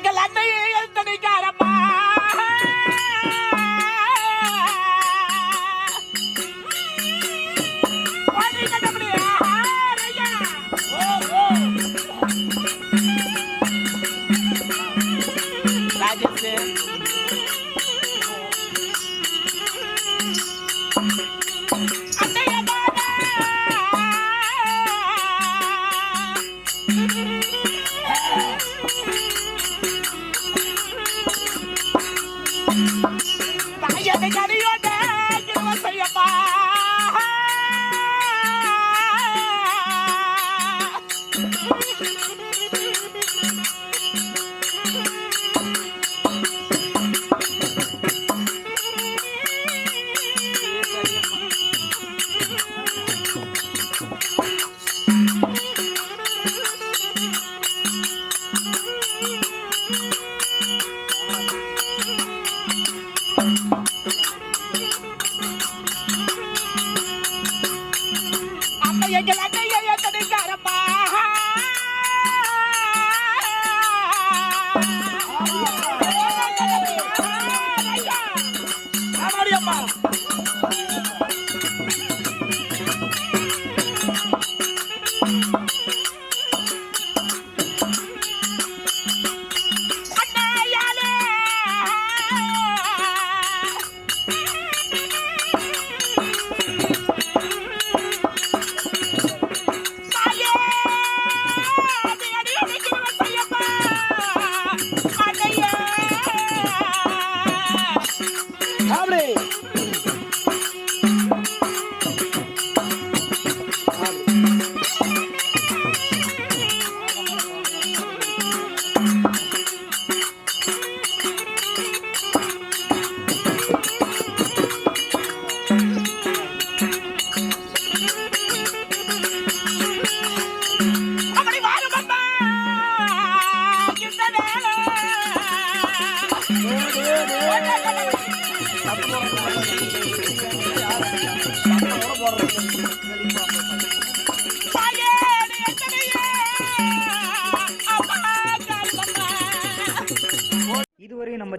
எங்கள் அன்னையை துணைக்காரம்மா ஓடி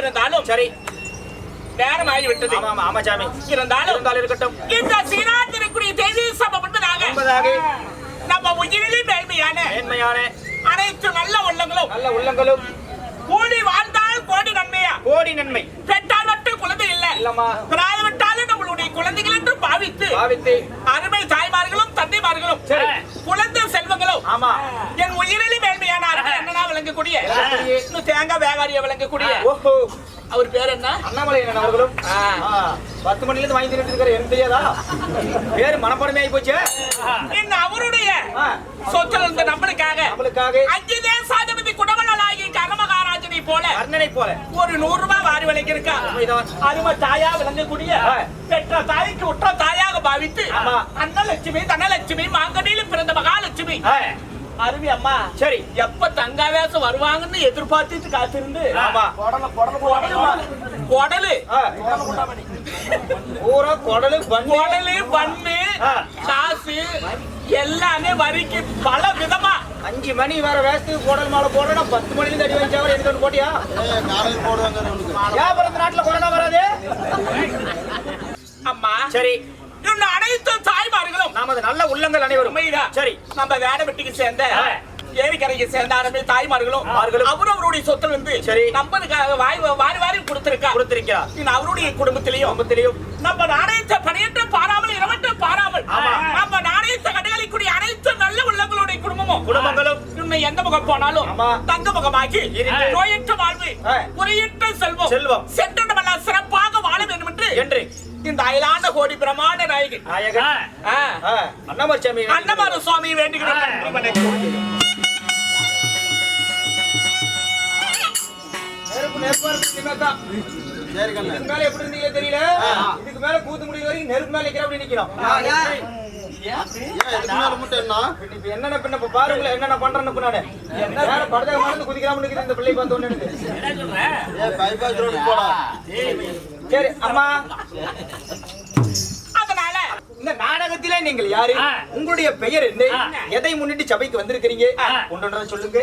இருந்தாலும் சரி நேரம் ஆகிவிட்டது ஆமா ஆமா ஆமா சாமி. இருந்தாலும் இருந்தாலும் இருக்கட்டும். இந்த சீனாத்திற்குரிய தேதி சம்பந்தமாக என்பதாக நம்ம உயிரிலே மேன்மையான மேன்மையான அனைத்து நல்ல உள்ளங்களும் நல்ல உள்ளங்களும் கூடி வாழ்ந்தால் கோடி நன்மையா? கோடி நன்மை. பெற்றால் மட்டும் குழந்தை இல்ல. இல்லம்மா. பிராய விட்டாலும் நம்மளுடைய குழந்தைகள் என்று பாவித்து பாவித்து அருமை தாய்மார்களும் தந்தைமார்களும். குழந்தை செல்வங்களும் ஆமா என் உயிரிலே மேன்மையான அருமை அண்ணனா விளங்கக்கூடிய. இன்னும் தேங்காய் வியாபாரியா விளங்கக்கூடிய? ஓஹோ. அவர் பேர் என்ன? அண்ணாமலை அண்ணன் அவர்களும். பத்து மணில இருந்து வாங்கி இருக்கிற எனக்கு தெரியாதா பேரு மனப்பாடமே ஆகி போச்சு இன்னும் அவருடைய சொத்துல இருந்த நம்மளுக்காக? நம்மளுக்காக. அஞ்சு தேசாதிபதி குடமலாகி கர்மகாராஜனை போல கர்ணனை போல. ஒரு நூறு ரூபாய் வாரி விளைக்கிருக்கா உண்மைதான். அருமை தாயா விளங்கக்கூடிய. பெற்ற தாய்க்கு உற்ற தாயாக பாவித்து. அன்னலட்சுமி தனலட்சுமி மாங்கனியில் பிறந்த மகாலட்சுமி. ஆ, அருமை அம்மா. சரி. எப்ப தங்காவேசம் வருவாங்கன்னு எதிர்பார்த்துட்டு காத்திருந்து. ஆமா. குடலு ஆ. பூரா குடலு பண்ணி. குடலு பண்ணு ஆ. காசு எல்லாமே வரிக்கு பல விதமா. அஞ்சு மணி வேற வேஸ்ட்டுக்கு போடல் மாலை போடணும் பத்து மணில அடி வச்சாவது எனக்கு ஒன்று போட்டியா? போடுவாங்க வியாபாரத்து நாட்டுல கொரோனா வராது? அம்மா. சரி. இன்னும் அனைத்து தாய்மார்களும் நமது நல்ல உள்ளங்கள் அனைவரும் சரி நம்ம வேட வெட்டிக்கு சேர்ந்த. ஏரிக்கரைக்கு சேர்ந்த அனைத்து தாய்மார்களும். அவரவருடைய சொத்துல இருந்து சரி. நம்மளுக்காக வாய் வாரி வாரி கொடுத்திருக்கா கொடுத்திருக்கிறார் இன்னும் அவருடைய குடும்பத்திலையும் குடும்பத்திலையும் நம்ம நாணயத்தை பணியற்ற பாராமல் இரவற்ற பாராமல். நம்ம நாணயத்தை கடைகளிக்கூடிய அனைத்து நல்ல உள்ளங்களுடைய குடும்பமும் குடும்பங்களும். இன்னும் எந்த முகம் போனாலும். தங்க முகமாகி இருந்து. நோயற்ற வாழ்வு ஆ. குறையற்ற செல்வம் செல்வம். சென்றடமெல்லாம் சிறப்பாக வாழ வேண்டும் என்று என்று இந்த அயலாண்ட கோடி பிரமாண்ட நாயகன். ஆ, அன்னமர்சாமி அன்னமார சுவாமி வேண்டுகிறேன் இதுக்கு மேல எப்படி இருந்தீங்க தெரியல? இதுக்கு மேல கூத்து முடிவு வரைக்கும் நெருப்பு மேல நிக்கிற அப்படி நிக்கிறோம். என்ன? என்னென்ன பின்ன பாருங்களேன் என்னென்ன பண்றேன்னு இப்ப நானு வேற படத்தை மறந்து குதிக்காம நிக்குது இந்த பிள்ளை பார்த்த எனக்கு. சரி அம்மா அதனால இந்த நாடகத்திலே நீங்கள் யாரு. உங்களுடைய பெயர் என்ன. எதை முன்னிட்டு சபைக்கு வந்திருக்கிறீங்க. ஒன்றொன்றா சொல்லுங்க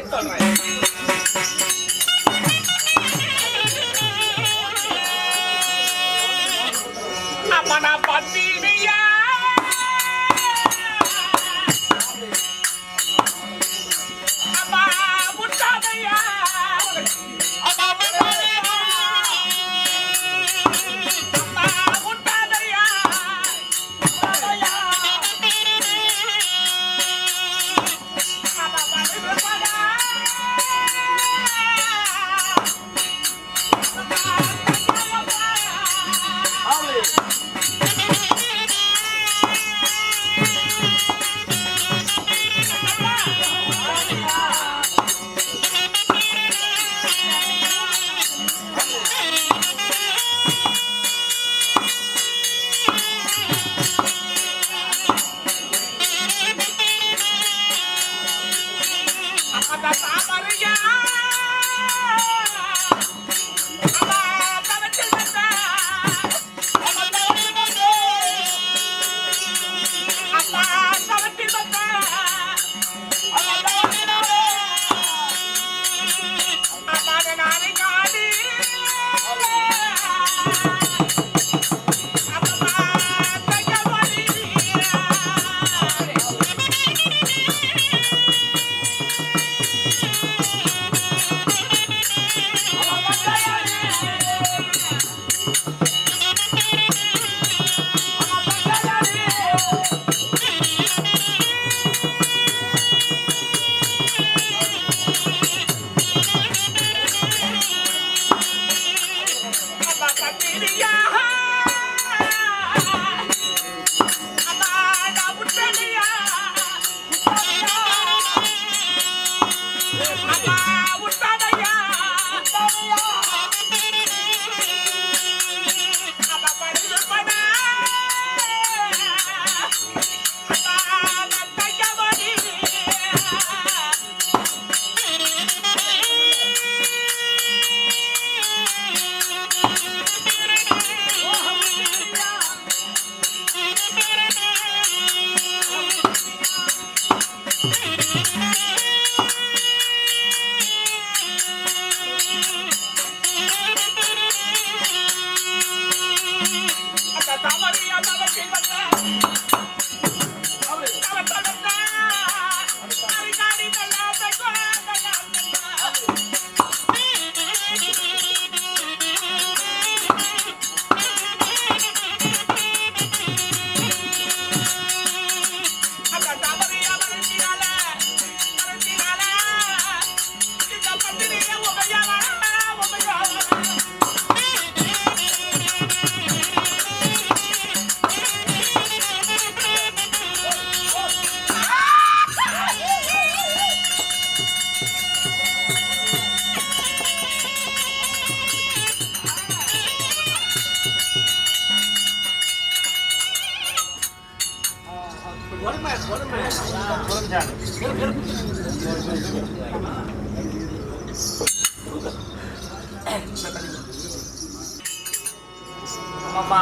அம்மா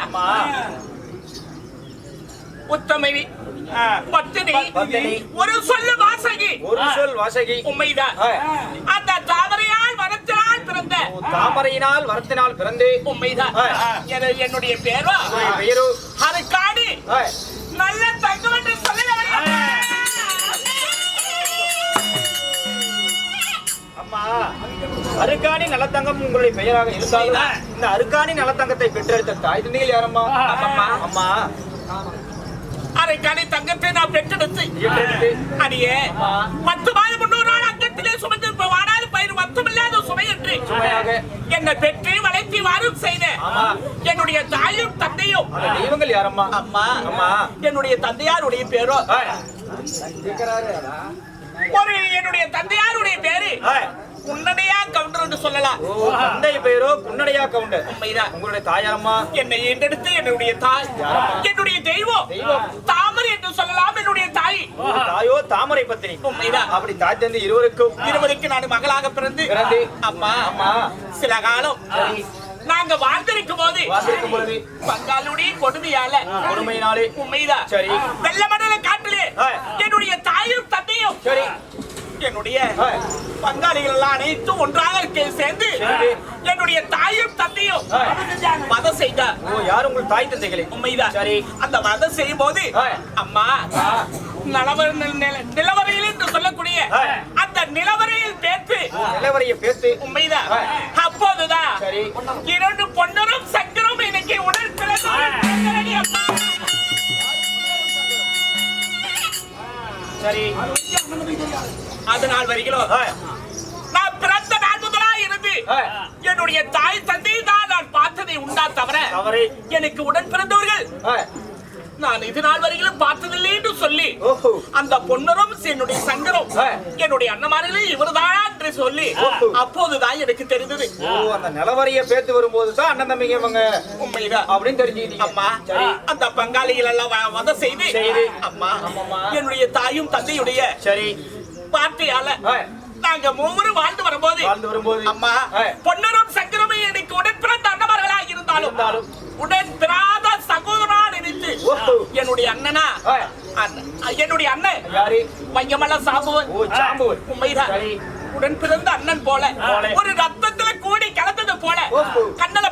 அம்மா ஆ. பத்தினி. பத்தினி. ஒரு சொல்லு வாசகி. ஒரு சொல் வாசகி. உண்மைதான் ஆ. அந்த தாமரையால் வரத்தினால் பிறந்த தாமரையினால் வரத்தினால் பிறந்து. உண்மைதான் என்னுடைய பேரோ. பெயரோ. அரைக்காடி ஆ. நல்ல தங்கம் என்று சொல்லுகிறேன் அம்மா அருக்காணி நலத்தங்கம் உங்களுடைய பெயராக இருந்தாலும் இந்த அருக்காணி நலத்தங்கத்தை பெற்றெடுத்த தாய் தந்தைகள் யாரம்மா? அம்மா. அம்மா. அரைக்காடி தங்கத்தை நான் பெற்றெடுத்து. அடியே. பத்து மாதம் முன்னூறு நாள் அங்கத்திலே சுமந்து சுமை என்று என்னை பெற்று வளர்த்தி வாரும் செய்த ஆமா. என்னுடைய தாயும் தந்தையும். தெய்வங்கள் யாரம்மா? அம்மா. அம்மா. என்னுடைய தந்தையாருடைய பேரோ. ஒரு என்னுடைய தந்தையாருடைய பேரு ஆ. உன்னடையா கவுண்டர் என்று சொல்லலாம். தந்தை பெயரோ குன்னடையா கவுண்டர் உண்மைதான். உங்களுடைய தாயாரம்மா? என்னை ஈண்டெடுத்து என்னுடைய தாய் என்னுடைய தெய்வம். தாமரை என்று சொல்லலாம் என்னுடைய தாய். தாயோ தாமரை பத்தினி. உண்மைதான். அப்படி தாய் தந்தை இருவருக்கும் இருவருக்கு நான் மகளாக பிறந்து. அம்மா அம்மா. சில காலம் நாங்க வாழ்ந்திருக்கும் போது பங்காளுடைய கொடுமையால கொடுமையினாலே. உண்மைதான். சரி. வெள்ள மண்டல காட்டிலே. என்னுடைய தாயும் தந்தையும் சரி. என்னுடைய. பங்காளிகள் எல்லாம் அனைத்தும் ஒன்றாக சேர்ந்து சரி. என்னுடைய தாயும் தந்தையும். மதம் செய்தார் ஓ யார் உங்கள் தாய் தந்தைகளே உண்மைதான் சரி. அந்த மதம் செய்யும் போது. அம்மா நலவர நில- நிலவரையில் என்று சொல்லக்கூடிய. அந்த நிலவரையில் பேத்து நிலவரைய பேத்து உண்மைதான். அப்போதுதான் சரி. இரண்டு பொன்னரும் சக்கரம் இன்னைக்கு உடல் பிறந்தவர்கள் அம்மா. சரி அது நாள் வரைக்கும். நான் பிறந்த நாள் முதலா இருந்து. என்னுடைய தாய் தந்தை தான் நான் பார்த்ததை உண்டா தவிர எனக்கு உடன் பிறந்தவர்கள். நான் இது நாள் வரையிலும் பார்த்ததில்லை என்று சொல்லி அந்த பொன்னரும் என்னுடைய சங்கரம். என்னுடைய அண்ணமார்களே இவர்தான் என்று சொல்லி. அப்போதுதான் எனக்கு தெரிந்தது அந்த நிலவரைய பேத்து வரும்போது தான் அண்ணன் தம்பிங்க இவங்க உண்மைதான் அப்படின்னு தெரிஞ்சுக்கிட்டீங்க அம்மா சரி அந்த பங்காளிகள் எல்லாம் வத செய்து. அம்மா. என்னுடைய தாயும் தந்தையுடைய சரி வார்த்தையால. நாங்க மூவரும் வாழ்ந்து வரும்போது வாழ்ந்து வரும்போது அம்மா. பொன்னரும் சங்கரமே எனக்கு உடன் பிறந்த அண்ணமார்களாக இருந்தாலும். உடன் பிறாத சகோதரா நினைத்து. என்னுடைய அண்ணனா என்னுடைய அண்ணன் யாரு வையமல்ல சாம்புவன் உண்மைதான் உடன் பிறந்த அண்ணன் போல. ஒரு ரத்தத்துல கூடி கலந்தது போல. கண்ணல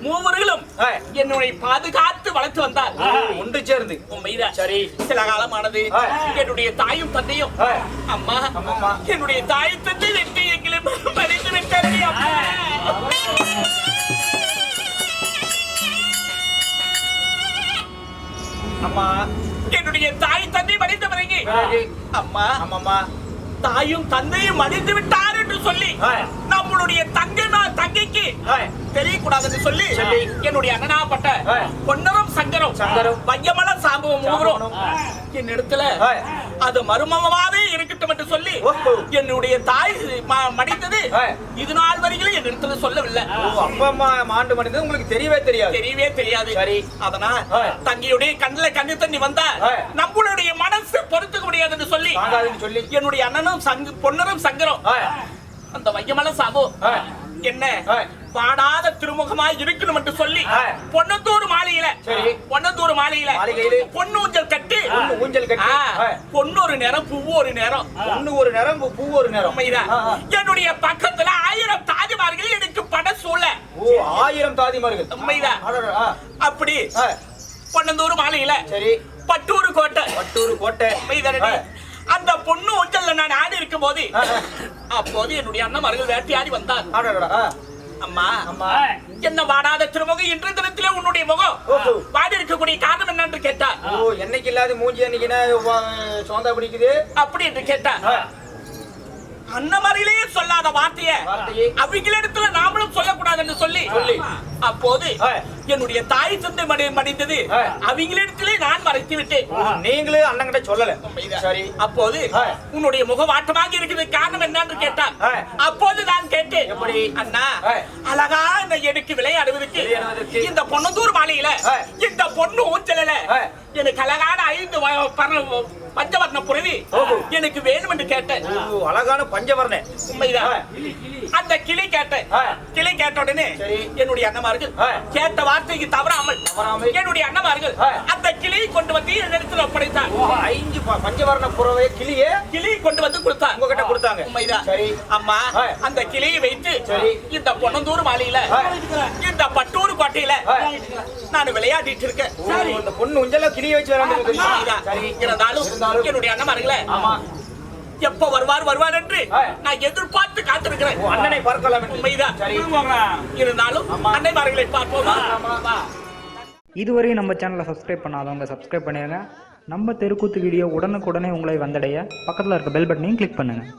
மூவர்களும். என்னுடைய பாதுகாத்து வளர்த்து வந்தார் ஓ, ஒன்று சேர்ந்து உண்மைதான் சரி. சில காலமானது. என்னுடைய தாயும் தந்தையும். அம்மா. என்னுடைய தாய் தந்தை வெட்டி எங்களை மறைத்து விட்டாரே அம்மா அம்மா என்னுடைய தாய் தந்தை மறைந்த பிறகு அம்மா ஆமாம்மா தாயும் தந்தையும் மடிந்து விட்டார் என்று சொல்லி. நம்மளுடைய தங்கை நான் தங்கைக்கு ஆ. தெரியக்கூடாது என்று சொல்லி. என்னுடைய அண்ணனாப்பட்ட. பொன்னரும் சங்கரம் சங்கரம். வையமல சாம்பவம் மூவரும். என் இடத்துல. அது மருமமாவே இருக்கட்டும் என்று சொல்லி. என்னுடைய தாய் மடித்தது. இது நாள் வரைக்கும் என் இடத்துல சொல்லவில்லை அப்பா அம்மா மாண்டு மனிதன் உங்களுக்கு தெரியவே தெரியாது தெரியவே தெரியாது சரி. அதனால். தங்கையுடைய கண்ணுல கண்ணு தண்ணி வந்தா. நம்மளுடைய மனசு பொறுத்துக்க முடியாது என்று சொல்லி சொல்லி என்னுடைய அண்ணனும் சங்கு பொன்னரும் சங்கரம். அந்த வையமல ஆ. என்ன. பாடாத திருமுகமாய் இருக்கணும் என்று சொல்லி. பொன்னத்தூர் மாளிகையில சரி. பொன்னத்தூர் மாளிகையில மாளிகையிலே. பொண்ணு ஊஞ்சல் கட்டி பொண்ணு ஊஞ்சல் கட்டி. பொண்ணு ஒரு நேரம் பூ ஒரு நேரம் ஒண்ணு ஒரு நேரம் பூ ஒரு நேரம் உண்மைதான். என்னுடைய பக்கத்துல ஆயிரம் தாஜ்மார்கள் எனக்கு பட சூழ ஓ ஆயிரம் தாதிமார்கள் உண்மைதான். அப்படி. பொன்னந்தூர் மாளிகையில சரி பட்டூர் கோட்டை பட்டூர் கோட்டை உண்மைதானடி? ஆ. அந்த பொண்ணு ஊஞ்சல்ல நான் ஆடி இருக்கும் போது. அப்போது என்னுடைய அண்ணன் வேட்டையாடி வந்தார். அம்மா அம்மா என்ன வாடாத திருமுகம் இன்று தினத்திலே உன்னுடைய முகம். வாடி இருக்கக்கூடிய காரணம் என்ன என்று கேட்டார் ஓ என்னைக்கு இல்லாத மூஞ்சி அன்னைக்குன்னா சோந்தா பிடிக்குது அப்படி என்று கேட்டார் ஆ. அன்னமரிலேயே சொல்லாத வார்த்தைய வார்த்தையை அவங்களிடத்துல நாமளும் சொல்லக்கூடாது என்று சொல்லி சொல்லி. அப்போது. என்னுடைய தாய் தந்தை மடி மடிந்தது. அவங்களிடத்திலே நான் மறைத்து விட்டேன் நீங்களே அண்ணங்கிட்ட சொல்லல உண்மைதான். சரி அப்போது. உன்னுடைய முகவாட்டமாக இருக்குது காரணம் என்னன்னு கேட்டார். அப்போது நான் கேட்டேன் எப்படி? அண்ணா. அழகா இந்த எனக்கு விளையாடுவதற்கு. இந்த பொன்னந்தூர் மாலையில. இந்த பொண்ணு ஊஞ்சலில ஆ. எனக்கு அழகான ஐந்து பஞ்சவர்ண ஓஹோ. எனக்கு வேணும் என்று கேட்டேன் அழகான பஞ்சவர்ண உண்மைதான். அந்த கிளி கேட்டேன். கிளி கேட்ட உடனே. என்னுடைய அண்ணமார்கள். கேட்ட வார்த்தைக்கு தவறாமல். என்னுடைய அண்ணமார்கள். அந்த கிளியை கொண்டு வந்து என்னிடத்தில் ஒப்படைத்தார் ஐந்து பஞ்சவர்ண புறவை கிளியே கிளி கொண்டு வந்து கொடுத்தார் உங்ககிட்ட கொடுத்தாங்க. உண்மைதான் சரி. அம்மா. அந்த கிளியை வைத்து. இந்த பொன்னந்தூர் மாலையில. இந்த பட்டூர் கோட்டையில. நான் விளையாடிட்டு இருக்கேன் இந்த பொண்ணு உஞ்சல கிளியை வச்சு விளையாண்டு இருந்தாலும். என்னுடைய அண்ணமார்களே ஆமா எப்ப வருவார் வருவார் என்று. நான் எதிர்பார்த்து காத்திருக்கிறேன். அண்ணனை பார்க்கலாம். உண்மைதான். சரி. இருந்தாலும் அன்னைமார்களை பார்ப்போமா? வா. இதுவரை நம்ம சேனலை சப்ஸ்கிரைப் பண்ணாதவங்க சப்ஸ்கிரைப் பண்ணிடுங்க நம்ம தெருக்கூத்து வீடியோ உடனுக்குடனே உங்களை வந்தடைய. பக்கத்தில் இருக்க பெல் பட்டனையும் கிளிக் பண்ணுங்கள்